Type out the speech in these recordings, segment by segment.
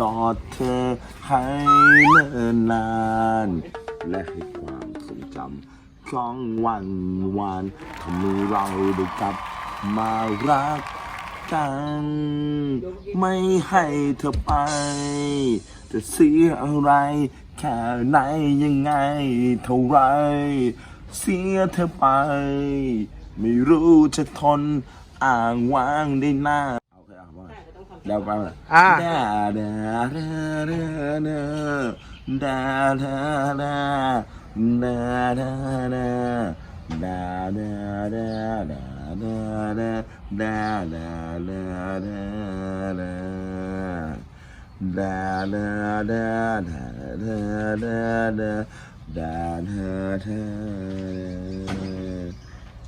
กอดเธอให้เนิ่นนาน และให้ความทรงจำของวันวานทำให้เราได้กลับมารักกัน ไม่ให้เธอไป จะเสียอะไร แค่ไหนยังไงเท่าไร เสียเธอไป ไม่รู้จะทนอ่างว้างได้นาน da da da da da da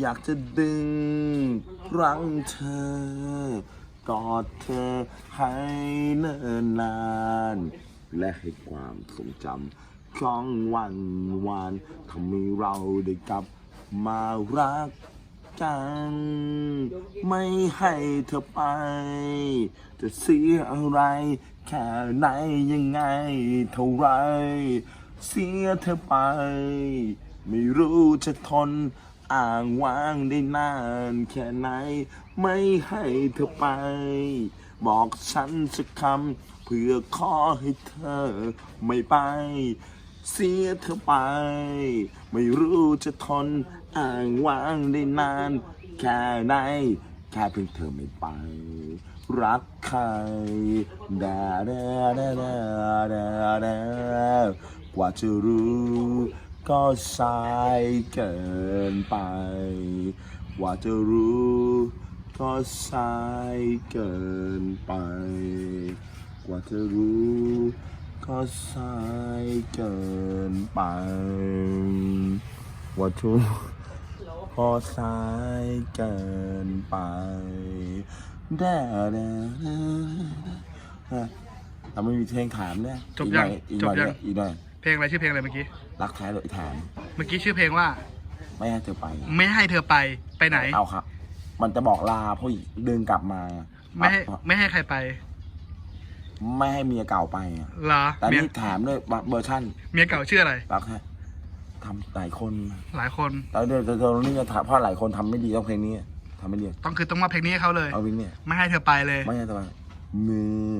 อยากจะดึงรั้งเธอกอดเธอให้เนิ่นนาน และให้ความทรงจำของวันวานทำให้เราได้กลับมารักกัน ไม่ให้เธอไป จะเสียอะไร แค่ไหนยังไงเท่าไร เสียเธอไป ไม่รู้จะทน อ่างว้างได้นานแค่ไหน ไม่ให้เธอไป บอกฉันสักคำเพื่อขอให้เธอไม่ไป เสียเธอไป ไม่รู้จะทนอ่างว้างได้นาน แค่ไหน แค่เพียงเธอไม่ไป รักใครดาดาดาดาดาดากว่าจะรู้ ก็สายเกินไปกว่าจะรู้ ก็สายเกินไป กว่าจะรู้ ก็สายเกินไปกว่าจะรู้ก็สายเกินไปแด่แด่เราไม่มีเพลงถามเนี่ยจบยังอีกหน่อยจบยังอีกหน่อย เพลงอะไรชื่อเพลงอะไรเมื่อกี้ รักแท้เลยถามเมื่อกี้ชื่อเพลงว่า ไม่ให้เธอไป ไม่ให้เธอไปไปไหน เอาครับ มันจะบอกลาเพราะเดินกลับมาไม่ให้ไม่ให้ใครไป ไม่ให้เมียเก่าไปอะเหรอแต่เมียนี่ถามด้วยเวอร์ชั่นเมียเก่าชื่ออะไร รักแท้ทำหลายคนหลายคนแล้วเดี๋ยวเรานี่จะถามเพราะหลายคนทำไม่ดีต้องเพลงนี้ทำไม่ดีต้องคือต้องมาเพลงนี้ให้เขาเลย เอาเพลงเนี้ยไม่ให้เธอไปเลย ไม่ใช่ทำไมมือ